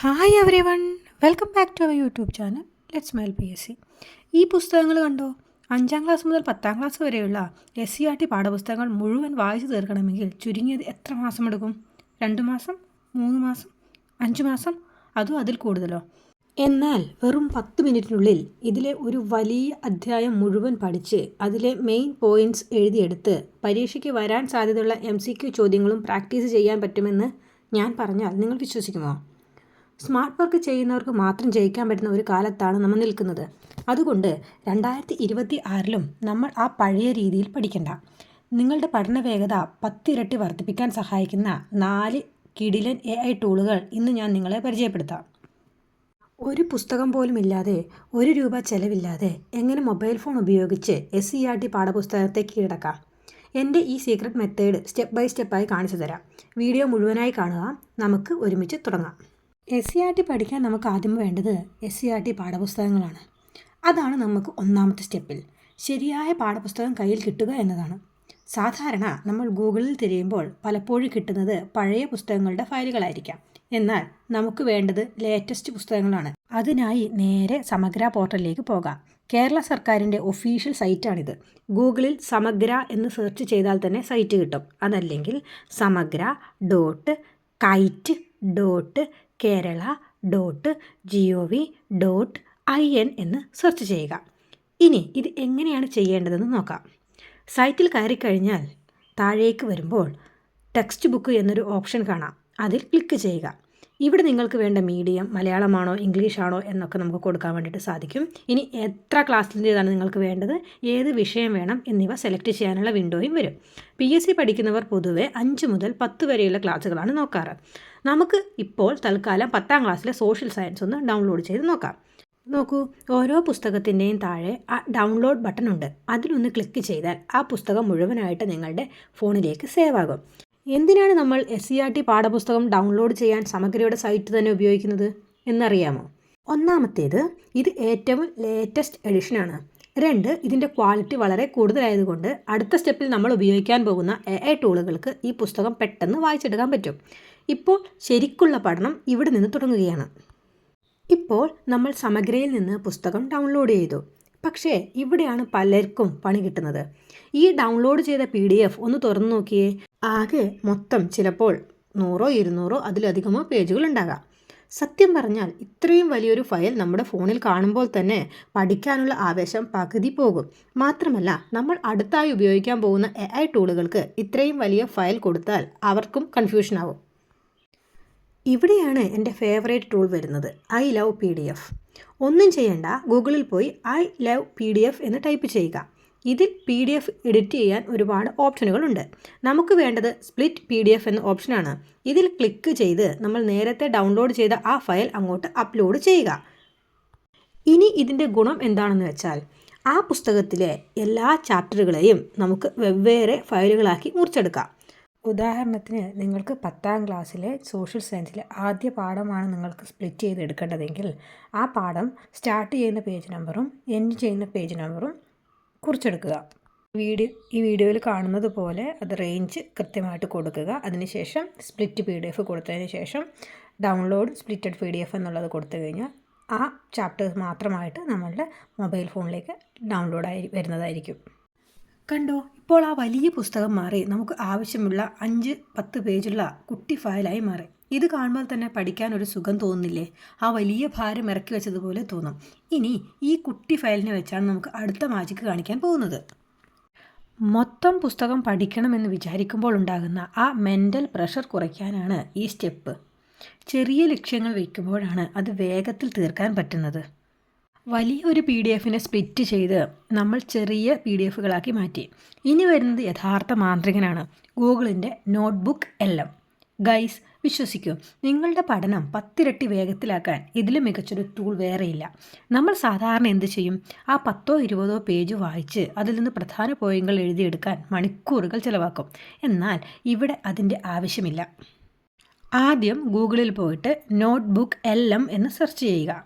Hi everyone welcome back to our YouTube channel let's mile P S C ഈ പുസ്തകങ്ങൾ കണ്ടോ? അഞ്ചാം class മുതൽ പത്താം ക്ലാസ് വരെയുള്ള എസ് സി ആർ ടി പാഠപുസ്തകങ്ങൾ മുഴുവൻ വായിച്ചു തീർക്കണമെങ്കിൽ ചുരുങ്ങിയത് എത്ര മാസം എടുക്കും? രണ്ട് മാസം മൂന്ന് മാസം അഞ്ച് മാസം? അതോ അതിൽ കൂടുതലോ? എന്നാൽ വെറും പത്ത് മിനിറ്റിനുള്ളിൽ ഇതിലെ ഒരു വലിയ അധ്യായം മുഴുവൻ പഠിച്ച് അതിലെ മെയിൻ പോയിന്റ്സ് എഴുതിയെടുത്ത് പരീക്ഷയ്ക്ക് വരാൻ സാധ്യതയുള്ള എം സി ക്യു ചോദ്യങ്ങളും പ്രാക്ടീസ് ചെയ്യാൻ പറ്റുമെന്ന് ഞാൻ പറഞ്ഞാൽ നിങ്ങൾ വിശ്വസിക്കുമോ? സ്മാർട്ട് വർക്ക് ചെയ്യുന്നവർക്ക് മാത്രം ജയിക്കാൻ പറ്റുന്ന ഒരു കാലത്താണ് നമ്മൾ നിൽക്കുന്നത്. അതുകൊണ്ട് രണ്ടായിരത്തി ഇരുപത്തി ആറിലും നമ്മൾ ആ പഴയ രീതിയിൽ പഠിക്കണ്ട. നിങ്ങളുടെ പഠന വേഗത പത്തിരട്ടി വർദ്ധിപ്പിക്കാൻ സഹായിക്കുന്ന നാല് കിടിലൻ എ ഐ ടൂളുകൾ ഇന്ന് ഞാൻ നിങ്ങളെ പരിചയപ്പെടുത്താം. ഒരു പുസ്തകം പോലും ഇല്ലാതെ ഒരു രൂപ ചെലവില്ലാതെ എങ്ങനെ മൊബൈൽ ഫോൺ ഉപയോഗിച്ച് എസ് സി ആർ ടി പാഠപുസ്തകത്തെ കീഴടക്കാം? എന്റെ ഈ സീക്രട്ട് മെത്തേഡ് സ്റ്റെപ്പ് ബൈ സ്റ്റെപ്പായി കാണിച്ചു തരാം വീഡിയോ മുഴുവനായി കാണുക. നമുക്ക് ഒരുമിച്ച് തുടങ്ങാം. എസ് സി ആർ ടി പഠിക്കാൻ നമുക്ക് ആദ്യം വേണ്ടത് എസ് സി ആർ ടി പാഠപുസ്തകങ്ങളാണ്. അതാണ് നമുക്ക് ഒന്നാമത്തെ സ്റ്റെപ്പിൽ. ശരിയായ പാഠപുസ്തകം കയ്യിൽ കിട്ടുക എന്നതാണ്. സാധാരണ നമ്മൾ ഗൂഗിളിൽ തിരയുമ്പോൾ പലപ്പോഴും കിട്ടുന്നത് പഴയ പുസ്തകങ്ങളുടെ ഫയലുകളായിരിക്കാം. എന്നാൽ നമുക്ക് വേണ്ടത് ലേറ്റസ്റ്റ് പുസ്തകങ്ങളാണ്. അതിനായി നേരെ സമഗ്ര പോർട്ടലിലേക്ക് പോകാം. കേരള സർക്കാരിന്റെ ഒഫീഷ്യൽ സൈറ്റാണിത്. ഗൂഗിളിൽ സമഗ്ര എന്ന് സെർച്ച് ചെയ്താൽ തന്നെ സൈറ്റ് കിട്ടും. അതല്ലെങ്കിൽ Samagra dot kite dot Kerala dot G O V dot I N എന്ന് സെർച്ച് ചെയ്യുക. ഇനി ഇത് എങ്ങനെയാണ് ചെയ്യേണ്ടതെന്ന് നോക്കാം. സൈറ്റിൽ കയറിക്കഴിഞ്ഞാൽ താഴേക്ക് വരുമ്പോൾ ടെക്സ്റ്റ് ബുക്ക് എന്നൊരു ഓപ്ഷൻ കാണാം. അതിൽ ക്ലിക്ക് ചെയ്യുക. ഇവിടെ നിങ്ങൾക്ക് വേണ്ട മീഡിയം മലയാളമാണോ ഇംഗ്ലീഷാണോ എന്നൊക്കെ നമുക്ക് കൊടുക്കാൻ വേണ്ടിയിട്ട് സാധിക്കും. ഇനി എത്ര ക്ലാസ്സിന്റേതാണ് നിങ്ങൾക്ക് വേണ്ടത് ഏത് വിഷയം വേണം എന്നിവ സെലക്ട് ചെയ്യാനുള്ള വിൻഡോയും വരും. പി എസ് സി പഠിക്കുന്നവർ പൊതുവെ അഞ്ച് മുതൽ പത്ത് വരെയുള്ള ക്ലാസ്സുകളാണ് നോക്കാറ്. നമുക്ക് ഇപ്പോൾ തൽക്കാലം പത്താം ക്ലാസ്സിലെ സോഷ്യൽ സയൻസ് ഒന്ന് ഡൗൺലോഡ് ചെയ്ത് നോക്കാം. നോക്കൂ ഓരോ പുസ്തകത്തിന്റെയും താഴെ ആ ഡൗൺലോഡ് ബട്ടൺ ഉണ്ട്. അതിലൊന്ന് ക്ലിക്ക് ചെയ്താൽ ആ പുസ്തകം മുഴുവനായിട്ട് നിങ്ങളുടെ ഫോണിലേക്ക് സേവ് ആകും. എന്തിനാണ് നമ്മൾ എസ് സി ആർ ടി പാഠപുസ്തകം ഡൗൺലോഡ് ചെയ്യാൻ സമഗ്രയുടെ സൈറ്റ് തന്നെ ഉപയോഗിക്കുന്നത് എന്നറിയാമോ? ഒന്നാമത്തേത് ഇത് ഏറ്റവും ലേറ്റസ്റ്റ് എഡിഷനാണ് രണ്ട് ഇതിന്റെ ക്വാളിറ്റി വളരെ കൂടുതലായതുകൊണ്ട് അടുത്ത സ്റ്റെപ്പിൽ നമ്മൾ ഉപയോഗിക്കാൻ പോകുന്ന എ ഐ ടൂളുകൾക്ക് ഈ പുസ്തകം പെട്ടെന്ന് വായിച്ചെടുക്കാൻ പറ്റും. ഇപ്പോൾ ശരിക്കുള്ള പഠനം ഇവിടെ നിന്ന് തുടങ്ങുകയാണ്. ഇപ്പോൾ നമ്മൾ സമഗ്രയിൽ നിന്ന് പുസ്തകം ഡൗൺലോഡ് ചെയ്തു. പക്ഷേ ഇവിടെയാണ് പലർക്കും പണി കിട്ടുന്നത്. ഈ ഡൗൺലോഡ് ചെയ്ത പി ഡി എഫ് ഒന്ന് തുറന്നു നോക്കിയേ. ആകെ മൊത്തം ചിലപ്പോൾ നൂറോ ഇരുന്നൂറോ അതിലധികമോ പേജുകൾ ഉണ്ടാകാം. സത്യം പറഞ്ഞാൽ ഇത്രയും വലിയൊരു ഫയൽ നമ്മുടെ ഫോണിൽ കാണുമ്പോൾ തന്നെ പഠിക്കാനുള്ള ആവേശം പകുതി പോകും. മാത്രമല്ല നമ്മൾ അടുത്തായി ഉപയോഗിക്കാൻ പോകുന്ന എ ഐ ടൂളുകൾക്ക് ഇത്രയും വലിയ ഫയൽ കൊടുത്താൽ അവർക്കും കൺഫ്യൂഷൻ ആവും. ഇവിടെയാണ് എന്റെ ഫേവറേറ്റ് ടൂൾ വരുന്നത് ഐ ലവ് പി ഒന്നും ചെയ്യേണ്ട ഗൂഗിളിൽ പോയി ഐ ലവ് പി എന്ന് ടൈപ്പ് ചെയ്യുക. ഇതിൽ പി ഡി എഫ് എഡിറ്റ് ചെയ്യാൻ ഒരുപാട് ഓപ്ഷനുകളുണ്ട്. നമുക്ക് വേണ്ടത് സ്പ്ലിറ്റ് പി ഡി എഫ് എന്ന ഓപ്ഷനാണ് ഇതിൽ ക്ലിക്ക് ചെയ്ത് നമ്മൾ നേരത്തെ ഡൗൺലോഡ് ചെയ്ത ആ ഫയൽ അങ്ങോട്ട് അപ്ലോഡ് ചെയ്യുക. ഇനി ഇതിന്റെ ഗുണം എന്താണെന്ന് വെച്ചാൽ ആ പുസ്തകത്തിലെ എല്ലാ ചാപ്റ്ററുകളെയും നമുക്ക് വെവ്വേറെ ഫയലുകളാക്കി മുറിച്ചെടുക്കാം. ഉദാഹരണത്തിന് നിങ്ങൾക്ക് പത്താം ക്ലാസ്സിലെ സോഷ്യൽ സയൻസിലെ ആദ്യ പാഠമാണ് നിങ്ങൾക്ക് സ്പ്ലിറ്റ് ചെയ്ത് എടുക്കേണ്ടതെങ്കിൽ ആ പാഠം സ്റ്റാർട്ട് ചെയ്യുന്ന പേജ് നമ്പറും എൻഡ് ചെയ്യുന്ന പേജ് നമ്പറും കുറിച്ചെടുക്കുക. വീഡിയോ ഈ വീഡിയോയിൽ കാണുന്നത് പോലെ അത് റേഞ്ച് കൃത്യമായിട്ട് കൊടുക്കുക. അതിനുശേഷം സ്പ്ലിറ്റ് പി ഡി എഫ് കൊടുത്തതിന് ശേഷം download splitted P D F എന്നുള്ളത് കൊടുത്തു കഴിഞ്ഞാൽ ആ ചാപ്റ്റേഴ്സ് മാത്രമായിട്ട് നമ്മളുടെ മൊബൈൽ ഫോണിലേക്ക് ഡൗൺലോഡായി വരുന്നതായിരിക്കും. കണ്ടോ? ഇപ്പോൾ ആ വലിയ പുസ്തകം മാറി. നമുക്ക് ആവശ്യമുള്ള അഞ്ച് പത്ത് പേജുള്ള കുട്ടി ഫയലായി മാറി. ഇത് കാണുമ്പോൾ തന്നെ പഠിക്കാൻ ഒരു സുഖം തോന്നുന്നില്ലേ? ആ വലിയ ഭാരം ഇറക്കി വെച്ചതുപോലെ തോന്നും. ഇനി ഈ കുട്ടി ഫയലിനെ വെച്ചാണ് നമുക്ക് അടുത്ത മാജിക്ക് കാണിക്കാൻ പോകുന്നത്. മൊത്തം പുസ്തകം പഠിക്കണമെന്ന് വിചാരിക്കുമ്പോൾ ഉണ്ടാകുന്ന ആ മെന്റൽ പ്രഷർ കുറയ്ക്കാനാണ് ഈ സ്റ്റെപ്പ് ചെറിയ ലക്ഷ്യങ്ങൾ വയ്ക്കുമ്പോഴാണ് അത് വേഗത്തിൽ തീർക്കാൻ പറ്റുന്നത്. വലിയൊരു പി ഡി എഫിനെ സ്പ്ലിറ്റ് ചെയ്ത് നമ്മൾ ചെറിയ പി ഡി എഫുകളാക്കി മാറ്റി. ഇനി വരുന്നത് യഥാർത്ഥ മാന്ത്രികനാണ്. ഗൂഗിളിന്റെ നോട്ട്ബുക്ക് എല്ലാം ഗൈസ് വിശ്വസിക്കൂ. നിങ്ങളുടെ പഠനം പത്തിരട്ടി വേഗത്തിലാക്കാൻ ഇതിലും മികച്ചൊരു ടൂൾ വേറെയില്ല. നമ്മൾ സാധാരണ എന്ത് ചെയ്യും? ആ പത്തോ ഇരുപതോ പേജ് വായിച്ച് അതിൽ നിന്ന് പ്രധാന പോയിന്റുകൾ എഴുതിയെടുക്കാൻ മണിക്കൂറുകൾ ചിലവാക്കും. എന്നാൽ ഇവിടെ അതിന്റെ ആവശ്യമില്ല. ആദ്യം ഗൂഗിളിൽ പോയിട്ട് നോട്ട്ബുക്ക് എം എന്ന് സെർച്ച് ചെയ്യുക.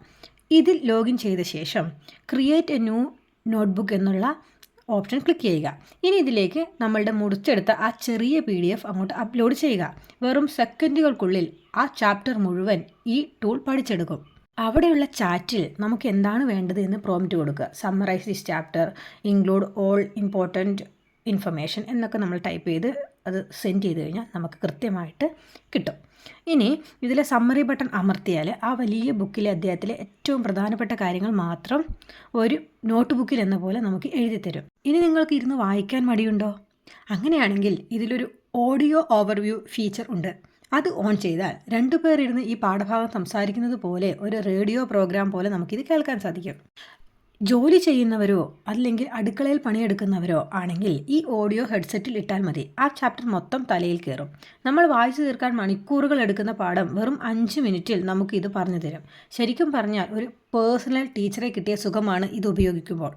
ഇതിൽ ലോഗിൻ ചെയ്ത ശേഷം ക്രിയേറ്റ് എ ന്യൂ നോട്ട്ബുക്ക് എന്നുള്ള ഓപ്ഷൻ ക്ലിക്ക് ചെയ്യുക. ഇനി ഇതിലേക്ക് നമ്മളുടെ മുറിച്ചെടുത്ത ആ ചെറിയ പി ഡി എഫ് അങ്ങോട്ട് അപ്ലോഡ് ചെയ്യുക. വെറും സെക്കൻഡുകൾക്കുള്ളിൽ ആ ചാപ്റ്റർ മുഴുവൻ ഈ ടൂൾ പഠിച്ചെടുക്കും. അവിടെയുള്ള ചാറ്റിൽ നമുക്ക് എന്താണ് വേണ്ടത് എന്ന് പ്രോംപ്റ്റ് കൊടുക്കുക. Summarise this chapter include all important information എന്നൊക്കെ നമ്മൾ ടൈപ്പ് ചെയ്ത് അത് സെൻഡ് ചെയ്ത് കഴിഞ്ഞാൽ നമുക്ക് കൃത്യമായിട്ട് കിട്ടും. ഇനി ഇതിലെ സമ്മറി ബട്ടൺ അമർത്തിയാൽ ആ വലിയ ബുക്കിലെ അദ്ദേഹത്തിലെ ഏറ്റവും പ്രധാനപ്പെട്ട കാര്യങ്ങൾ മാത്രം ഒരു നോട്ട് ബുക്കിൽ എന്ന പോലെ നമുക്ക് എഴുതി തരും. ഇനി നിങ്ങൾക്ക് ഇരുന്ന് വായിക്കാൻ മടിയുണ്ടോ? അങ്ങനെയാണെങ്കിൽ ഇതിലൊരു ഓഡിയോ ഓവർവ്യൂ ഫീച്ചർ ഉണ്ട്. അത് ഓൺ ചെയ്താൽ രണ്ടു പേർ ഇരുന്ന് ഈ പാഠഭാഗം സംസാരിക്കുന്നത് പോലെ ഒരു റേഡിയോ പ്രോഗ്രാം പോലെ നമുക്കിത് കേൾക്കാൻ സാധിക്കും. ജോലി ചെയ്യുന്നവരോ അല്ലെങ്കിൽ അടുക്കളയിൽ പണിയെടുക്കുന്നവരോ ആണെങ്കിൽ ഈ ഓഡിയോ ഹെഡ്സെറ്റിൽ ഇട്ടാൽ മതി. ആ ചാപ്റ്റർ മൊത്തം തലയിൽ കയറും. നമ്മൾ വായിച്ചു തീർക്കാൻ മണിക്കൂറുകൾ എടുക്കുന്ന പാഠം വെറും അഞ്ച് മിനിറ്റിൽ നമുക്ക് ഇത് പറഞ്ഞു തരും. ശരിക്കും പറഞ്ഞാൽ ഒരു പേഴ്സണൽ ടീച്ചറെ കിട്ടിയ സുഖമാണ് ഇത് ഉപയോഗിക്കുമ്പോൾ.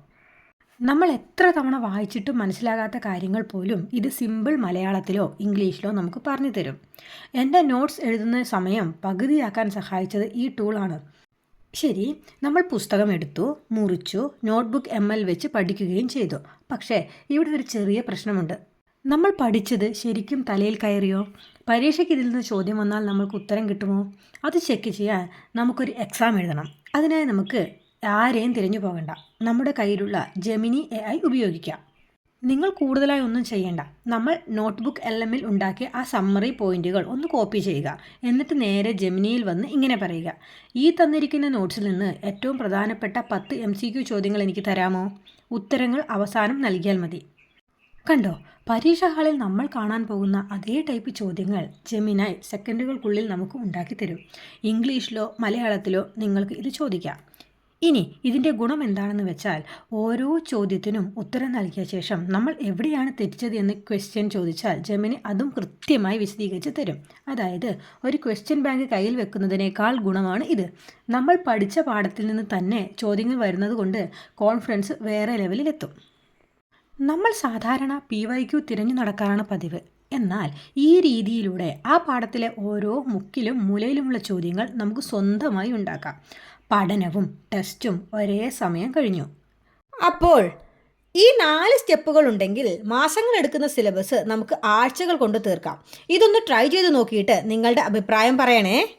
നമ്മൾ എത്ര തവണ വായിച്ചിട്ടും മനസ്സിലാകാത്ത കാര്യങ്ങൾ പോലും ഇത് സിമ്പിൾ മലയാളത്തിലോ ഇംഗ്ലീഷിലോ നമുക്ക് പറഞ്ഞു തരും. എന്റെ നോട്ട്സ് എഴുതുന്ന സമയം പകുതിയാക്കാൻ സഹായിച്ചത് ഈ ടൂളാണ് ശരി നമ്മൾ പുസ്തകം എടുത്തു മുറിച്ചു നോട്ട്ബുക്ക് എം എൽ വെച്ച് പഠിക്കുകയും ചെയ്തു. പക്ഷേ ഇവിടെ ഒരു ചെറിയ പ്രശ്നമുണ്ട്. നമ്മൾ പഠിച്ചത് ശരിക്കും തലയിൽ കയറിയോ? പരീക്ഷയ്ക്ക് ഇതിൽ നിന്ന് ചോദ്യം വന്നാൽ നമുക്ക് ഉത്തരം കിട്ടുമോ? അത് ചെക്ക് ചെയ്യാൻ നമുക്കൊരു എക്സാം എഴുതണം. അതിനായി നമുക്ക് ആരെയും തിരഞ്ഞു പോകണ്ട. നമ്മുടെ കയ്യിലുള്ള ജെമിനി എ ഐ ഉപയോഗിക്കാം. നിങ്ങൾ കൂടുതലായി ഒന്നും ചെയ്യേണ്ട. നമ്മൾ നോട്ട്ബുക്ക് എൽ എമ്മിൽ ഉണ്ടാക്കിയ ആ സമ്മറി പോയിന്റുകൾ ഒന്ന് കോപ്പി ചെയ്യുക. എന്നിട്ട് നേരെ ജെമിനിയിൽ വന്ന് ഇങ്ങനെ പറയുക. ഈ തന്നിരിക്കുന്ന നോട്ട്സിൽ നിന്ന് ഏറ്റവും പ്രധാനപ്പെട്ട പത്ത് എം സി ക്യു ചോദ്യങ്ങൾ എനിക്ക് തരാമോ? ഉത്തരങ്ങൾ അവസാനം നൽകിയാൽ മതി. കണ്ടോ? പരീക്ഷാ ഹാളിൽ നമ്മൾ കാണാൻ പോകുന്ന അതേ ടൈപ്പ് ചോദ്യങ്ങൾ ജെമിനായി സെക്കൻഡുകൾക്കുള്ളിൽ നമുക്ക് ഉണ്ടാക്കി തരും ഇംഗ്ലീഷിലോ മലയാളത്തിലോ നിങ്ങൾക്ക് ഇത് ചോദിക്കാം. ഇനി ഇതിന്റെ ഗുണം എന്താണെന്ന് വെച്ചാൽ ഓരോ ചോദ്യത്തിനും ഉത്തരം നൽകിയ ശേഷം നമ്മൾ എവിടെയാണ് തെറ്റിച്ചത് എന്ന് ക്വസ്റ്റ്യൻ ചോദിച്ചാൽ ജെമിനി അതും കൃത്യമായി വിശദീകരിച്ച് തരും. അതായത് ഒരു ക്വസ്റ്റ്യൻ ബാങ്ക് കയ്യിൽ വെക്കുന്നതിനേക്കാൾ ഗുണമാണ് ഇത്. നമ്മൾ പഠിച്ച പാഠത്തിൽ നിന്ന് തന്നെ ചോദ്യങ്ങൾ വരുന്നത് കൊണ്ട് കോൺഫിഡൻസ് വേറെ ലെവലിലെത്തും നമ്മൾ സാധാരണ പി വൈ ക്യു തിരഞ്ഞു നടക്കാറാണ് പതിവ്. എന്നാൽ ഈ രീതിയിലൂടെ ആ പാഠത്തിലെ ഓരോ മുക്കിലും മൂലയിലുമുള്ള ചോദ്യങ്ങൾ നമുക്ക് സ്വന്തമായി ഉണ്ടാക്കാം. പഠനവും ടെസ്റ്റും ഒരേ സമയം കഴിഞ്ഞു. അപ്പോൾ ഈ നാല് സ്റ്റെപ്പുകൾ ഉണ്ടെങ്കിൽ മാസങ്ങൾ എടുക്കുന്ന സിലബസ് നമുക്ക് ആഴ്ചകൾ കൊണ്ട് തീർക്കാം. ഇതൊന്ന് ട്രൈ ചെയ്ത് നോക്കിയിട്ട് നിങ്ങളുടെ അഭിപ്രായം പറയണേ.